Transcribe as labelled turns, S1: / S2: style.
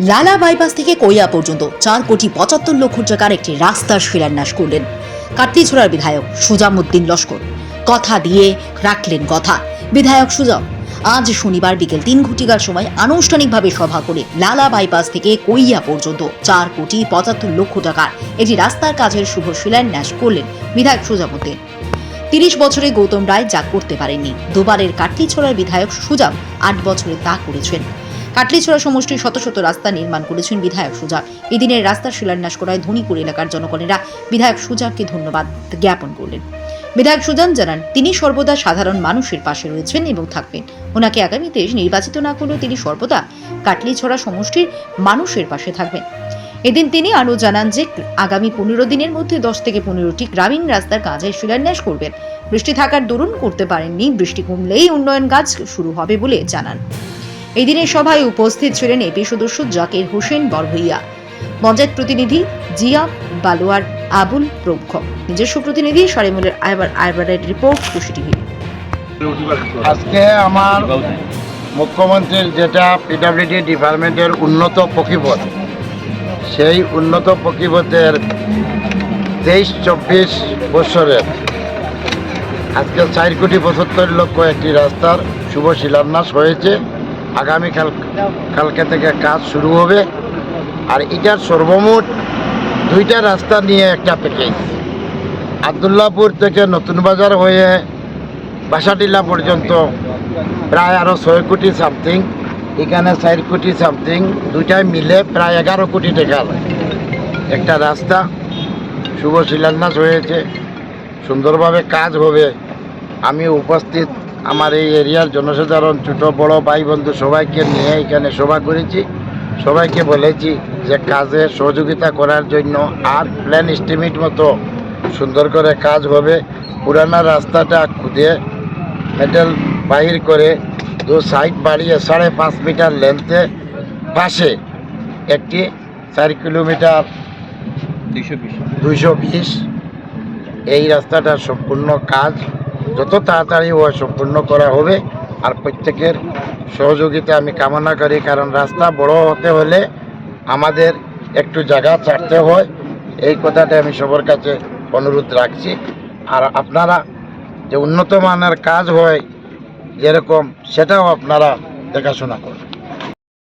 S1: লালা বাইপাস থেকে কৈয়া পর্যন্ত চার কোটি পঁচাত্তর লক্ষ টাকার একটি রাস্তার শিলান্যাস করলেন কাটলিছড়ার বিধায়ক সুজামুদ্দিন লস্কর। কথা দিয়ে রাখলেন কথা। বিধায়ক সুজাম আজ শনিবার বিকেল তিন ঘটিকার সময় আনুষ্ঠানিকভাবে সভা করে লালা বাইপাস থেকে কৈয়া পর্যন্ত চার কোটি পঁচাত্তর লক্ষ টাকার একটি রাস্তার কাজের শুভ শিলান্যাস করলেন বিধায়ক সুজামুদ্দিন। তিরিশ বছরে গৌতম রায় যা করতে পারেননি। দুবারের কাটলিছড়ার বিধায়ক সুজাম আট বছরে তা করেছেন। কাটলিছড়া সমষ্টির শত শত রাস্তা নির্মাণ করেছেন বিধায়ক সুজা। এদিনের রাস্তার শিলান্যাস করায় ধনীপুর এলাকার জনগণেরা বিধায়ক সুজাকে ধন্যবাদ জ্ঞাপন করলেন। বিধায়ক সুজান জানান, তিনি সর্বদা সাধারণ মানুষের পাশে রয়েছেন এবং থাকবেন। ওনাকে আগামীতে নির্বাচিত না করলেও তিনি সর্বদা কাটলিছড়া সমষ্টির মানুষের পাশে থাকবেন। এদিন তিনি আরও জানান যে, আগামী পনেরো দিনের মধ্যে দশ থেকে পনেরোটি গ্রামীণ রাস্তার কাজের শিলান্যাস করবেন। বৃষ্টি থাকার দরুন করতে পারেননি, বৃষ্টি কমলেই উন্নয়ন কাজ শুরু হবে বলে জানান। এই দিনের সভায় উপস্থিত ছিলেন এপি সদস্য জাকির হোসেন বরভইয়া, পঞ্চায়েত প্রতিনিধি জিয়া বালোয়ার আবুল প্রমুখ। নিজস্ব প্রতিনিধি সারিমুলের আইবার আইবারের রিপোর্ট, খুশি টিভি।
S2: আজকে আমার মুখ্যমন্ত্রীর যেটা পিডাব্লিউডি ডিপার্টমেন্টের উন্নত পক্ষীপথ সেই উন্নত পক্ষীপথের তেইশ চব্বিশ বছরের আজকে চার কোটি পঁচাত্তর লক্ষ একটি রাস্তার শুভ শিলান্যাস হয়েছে। আগামীকাল কালকে থেকে কাজ শুরু হবে। আর এটার সর্বমোট দুইটা রাস্তা নিয়ে একটা প্যাকেজ আবদুল্লাপুর থেকে নতুন বাজার হয়ে বাসাটিলা পর্যন্ত প্রায় আরও ছয় কোটি সামথিং এখানে চার কোটি সামথিং দুইটাই মিলে প্রায় এগারো কোটি টাকা একটা রাস্তা, শুভ শিলান্যাস হয়েছে, সুন্দরভাবে কাজ হবে। আমি উপস্থিত আমার এই এরিয়ার জনসাধারণ ছোট বড় ভাই বন্ধু সবাইকে নিয়ে এখানে সভা করেছি। সবাইকে বলেছি যে কাজে সহযোগিতা করার জন্য আর প্ল্যান এস্টিমেট মতো সুন্দর করে কাজ হবে। পুরানা রাস্তাটা খুদে মেটাল বাহির করে দু সাইড বাড়িয়ে সাড়ে পাঁচ মিটার লেন্থে পাশে একটি চার কিলোমিটার দুইশো বিশ। এই রাস্তাটার সম্পূর্ণ কাজ। যত তাড়াতাড়ি ও সম্পূর্ণ করা হবে, আর প্রত্যেকের সহযোগিতা আমি কামনা করি, কারণ রাস্তা বড় হতে হলে আমাদের একটু জায়গা ছাড়তে হয়। এই কথাটা আমি সবার কাছে অনুরোধ রাখছি। আর আপনারা যে উন্নত মানের কাজ হয় যেরকম, সেটাও আপনারা দেখাশোনা করুন।